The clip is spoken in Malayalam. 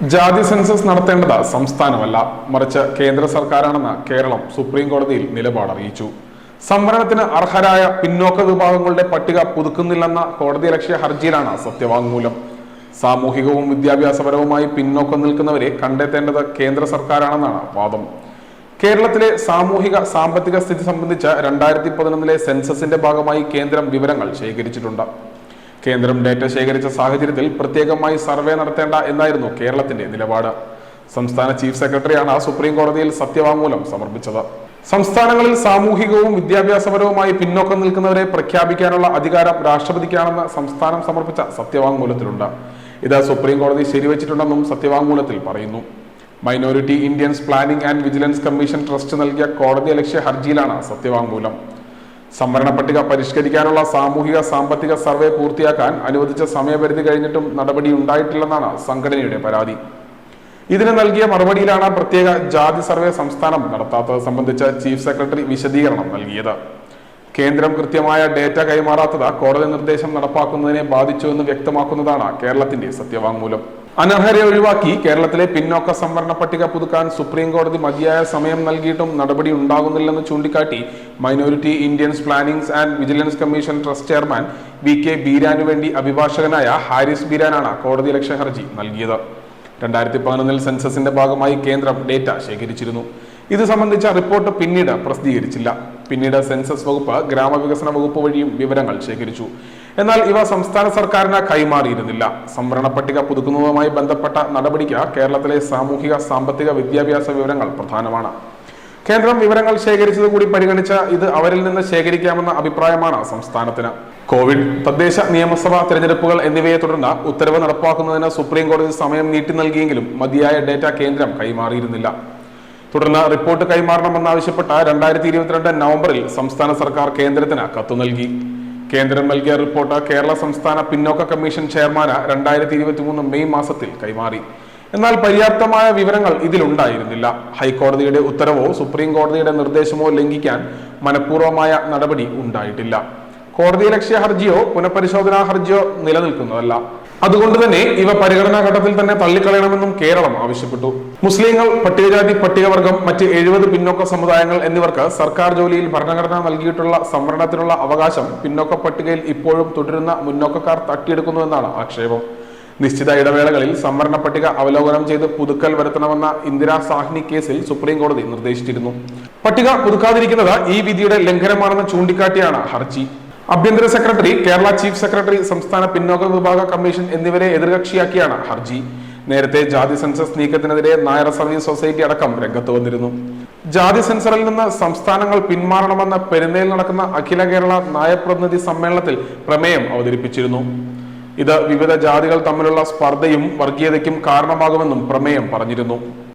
ജാതി സെൻസസ് നടത്തേണ്ടത് സംസ്ഥാനമല്ല. മറിച്ച് കേന്ദ്ര സർക്കാരാണെന്ന് കേരളം സുപ്രീം കോടതിയിൽ നിലപാട് അറിയിച്ചു. സംവരണത്തിന് അർഹരായ പിന്നോക്ക വിഭാഗങ്ങളുടെ പട്ടിക പുതുക്കുന്നില്ലെന്ന കോടതി ലക്ഷ്യ ഹർജിയിലാണ് സത്യവാങ്മൂലം. സാമൂഹികവും വിദ്യാഭ്യാസപരവുമായി പിന്നോക്കം നിൽക്കുന്നവരെ കണ്ടെത്തേണ്ടത് കേന്ദ്ര സർക്കാരാണെന്നാണ് വാദം. കേരളത്തിലെ സാമൂഹിക സാമ്പത്തിക സ്ഥിതി സംബന്ധിച്ച് രണ്ടായിരത്തി പതിനൊന്നിലെ സെൻസസിന്റെ ഭാഗമായി കേന്ദ്രം വിവരങ്ങൾ ശേഖരിച്ചിട്ടുണ്ട്. കേന്ദ്രം ഡേറ്റ ശേഖരിച്ച സാഹചര്യത്തിൽ പ്രത്യേകമായി സർവേ നടത്തേണ്ട എന്നായിരുന്നു കേരളത്തിന്റെ നിലപാട്. സംസ്ഥാന ചീഫ് സെക്രട്ടറിയാണ് സുപ്രീം കോടതിയിൽ സത്യവാങ്മൂലം സമർപ്പിച്ചത്. സംസ്ഥാനങ്ങളിൽ സാമൂഹികവും വിദ്യാഭ്യാസപരവുമായി പിന്നോക്കം നിൽക്കുന്നവരെ പ്രഖ്യാപിക്കാനുള്ള അധികാരം രാഷ്ട്രപതിക്കാണെന്ന് സംസ്ഥാനം സമർപ്പിച്ച സത്യവാങ്മൂലത്തിലുണ്ട്. ഇത് സുപ്രീം കോടതി ശരിവച്ചിട്ടുണ്ടെന്നും സത്യവാങ്മൂലത്തിൽ പറയുന്നു. Minority Indians planning and vigilance commission trust നൽകിയ കോടതി ലക്ഷ്യ ഹർജിയിലാണ് സത്യവാങ്മൂലം. സംവരണ പട്ടിക പരിഷ്കരിക്കാനുള്ള സാമൂഹിക സാമ്പത്തിക സർവേ പൂർത്തിയാക്കാൻ അനുവദിച്ച സമയപരിധി കഴിഞ്ഞിട്ടും നടപടി ഉണ്ടായിട്ടില്ലെന്നാണ് സംഘടനയുടെ പരാതി. ഇതിന് നൽകിയ മറുപടിയിലാണ് പ്രത്യേക ജാതി സർവേ സംസ്ഥാനം നടത്താത്തത് സംബന്ധിച്ച് ചീഫ് സെക്രട്ടറി വിശദീകരണം നൽകിയത്. കേന്ദ്രം കൃത്യമായ ഡേറ്റ കൈമാറാത്തത് കോടതി നിർദ്ദേശം നടപ്പാക്കുന്നതിനെ ബാധിച്ചുവെന്ന് വ്യക്തമാക്കുന്നതാണ് കേരളത്തിന്റെ സത്യവാങ്മൂലം. അനർഹരെ ഒഴിവാക്കി കേരളത്തിലെ പിന്നോക്ക സംവരണ പട്ടിക പുതുക്കാൻ സുപ്രീം കോടതി മതിയായ സമയം നൽകിയിട്ടും നടപടി ഉണ്ടാകുന്നില്ലെന്ന് ചൂണ്ടിക്കാട്ടി minority Indians plannings and vigilance commission trust chairman V K Beeranu വേണ്ടി അഭിഭാഷകനായ ഹാരിസ് ബീരാനാണ് കോടതി ലക്ഷ്യ ഹർജി നൽകിയത്. രണ്ടായിരത്തി പതിനൊന്നിൽ സെൻസസിന്റെ ഭാഗമായി കേന്ദ്രം ഡേറ്റ ശേഖരിച്ചിരുന്നു. ഇത് സംബന്ധിച്ച റിപ്പോർട്ട് പിന്നീട് പ്രസിദ്ധീകരിച്ചില്ല. പിന്നീട് സെൻസസ് വകുപ്പ് ഗ്രാമവികസന വകുപ്പ് വഴിയും വിവരങ്ങൾ ശേഖരിച്ചു. എന്നാൽ ഇവ സംസ്ഥാന സർക്കാരിന് കൈമാറിയിരുന്നില്ല. സംവരണ പട്ടിക പുതുക്കുന്നതുമായി ബന്ധപ്പെട്ട നടപടിക്ക് കേരളത്തിലെ സാമൂഹിക സാമ്പത്തിക വിദ്യാഭ്യാസ വിവരങ്ങൾ പ്രധാനമാണ്. കേന്ദ്രം വിവരങ്ങൾ ശേഖരിച്ചത് കൂടി പരിഗണിച്ച് ഇത് അവരിൽ നിന്ന് ശേഖരിക്കാമെന്ന അഭിപ്രായമാണ് സംസ്ഥാനത്തിന്. കോവിഡ് തദ്ദേശ നിയമസഭാ തെരഞ്ഞെടുപ്പുകൾ എന്നിവയെ തുടർന്ന് ഉത്തരവ് നടപ്പാക്കുന്നതിന് സുപ്രീം കോടതി സമയം നീട്ടി നൽകിയെങ്കിലും മതിയായ ഡേറ്റ കേന്ദ്രം കൈമാറിയിരുന്നില്ല. തുടർന്ന് റിപ്പോർട്ട് കൈമാറണമെന്നാവശ്യപ്പെട്ട രണ്ടായിരത്തി ഇരുപത്തിരണ്ട് നവംബറിൽ സംസ്ഥാന സർക്കാർ കേന്ദ്രത്തിന് കത്തു നൽകി. കേന്ദ്രം നൽകിയ റിപ്പോർട്ട് കേരള സംസ്ഥാന പിന്നോക്ക കമ്മീഷൻ ചെയർമാന് രണ്ടായിരത്തി ഇരുപത്തി മൂന്ന് മെയ് മാസത്തിൽ കൈമാറി. എന്നാൽ പര്യാപ്തമായ വിവരങ്ങൾ ഇതിലുണ്ടായിരുന്നില്ല. ഹൈക്കോടതിയുടെ ഉത്തരവോ സുപ്രീം കോടതിയുടെ നിർദ്ദേശമോ ലംഘിക്കാൻ മനഃപൂർവമായ നടപടി ഉണ്ടായിട്ടില്ല. കോടതി ലക്ഷ്യ ഹർജിയോ പുനഃപരിശോധനാ ഹർജിയോ നിലനിൽക്കുന്നതല്ല. അതുകൊണ്ട് തന്നെ ഇവ പരിഗണനാ ഘട്ടത്തിൽ തന്നെ തള്ളിക്കളയണമെന്നും കേരളം ആവശ്യപ്പെട്ടു. മുസ്ലിങ്ങൾ പട്ടികജാതി പട്ടികവർഗം മറ്റ് എഴുപത് പിന്നോക്ക സമുദായങ്ങൾ എന്നിവർക്ക് സർക്കാർ ജോലിയിൽ ഭരണഘടന നൽകിയിട്ടുള്ള സംവരണത്തിനുള്ള അവകാശം പിന്നോക്ക പട്ടികയിൽ ഇപ്പോഴും തുടരുന്ന മുന്നോക്കക്കാർ തട്ടിയെടുക്കുന്നുവെന്നാണ് ആക്ഷേപം. നിശ്ചിത ഇടവേളകളിൽ സംവരണ പട്ടിക അവലോകനം ചെയ്ത് പുതുക്കൽ വരുത്തണമെന്ന ഇന്ദിരാ സാഹ്നി കേസിൽ സുപ്രീം കോടതി നിർദ്ദേശിച്ചിരുന്നു. പട്ടിക പുതുക്കാതിരിക്കുന്നത് ഈ വിധിയുടെ ലംഘനമാണെന്ന് ചൂണ്ടിക്കാട്ടിയാണ് ഹർജി. ആഭ്യന്തര സെക്രട്ടറി കേരള ചീഫ് സെക്രട്ടറി സംസ്ഥാന പിന്നോക്ക വിഭാഗ കമ്മീഷൻ എന്നിവരെ എതിർകക്ഷിയാക്കിയാണ് ഹർജി. നേരത്തെ ജാതി സെൻസസ് നീക്കത്തിനെതിരെ നായർ സർവീസ് സൊസൈറ്റി അടക്കം രംഗത്ത് വന്നിരുന്നു. ജാതി സെൻസറിൽ നിന്ന് സംസ്ഥാനങ്ങൾ പിന്മാറണമെന്ന പെരുന്നയിൽ നടക്കുന്ന അഖില കേരള നായർ പ്രതിനിധി സമ്മേളനത്തിൽ പ്രമേയം അവതരിപ്പിച്ചിരുന്നു. ഇത് വിവിധ ജാതികൾ തമ്മിലുള്ള സ്പർദ്ധയും വർഗീയതയ്ക്കും കാരണമാകുമെന്നും പ്രമേയം പറഞ്ഞിരുന്നു.